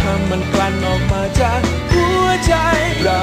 คำมันกลั่นออกมาจากหัวใจเรา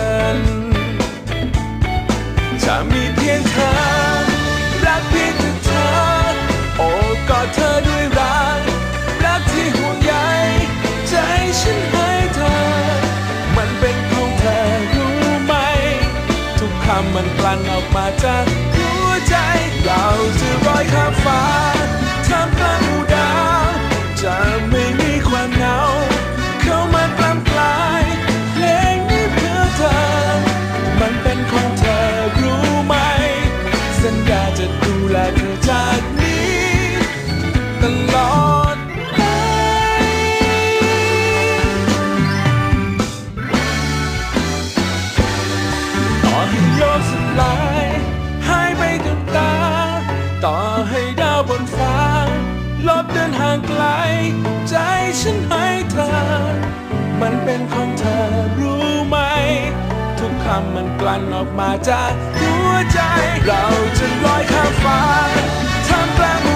จะมีเพียงเธอ รักเพียงแต่เธอ โอบกอดเธอด้วยรัก รักที่ห่วงใยใจฉันให้เธอ มันเป็นของเธอรู้ไหม ทุกคำมันกลั่นออกมาจาก ดูแลเธอจากนี้ตลอดไปต่อให้โลกสลายหายไปกับตา ต่อให้ดาวบนฟ้า ลบเดินห่างไกล ใจฉันให้เธอ มันเป็นของเธอำมันกลั่นออกมาจากหัวใจ เราจะลอยข้ามฟ้าทำแปลง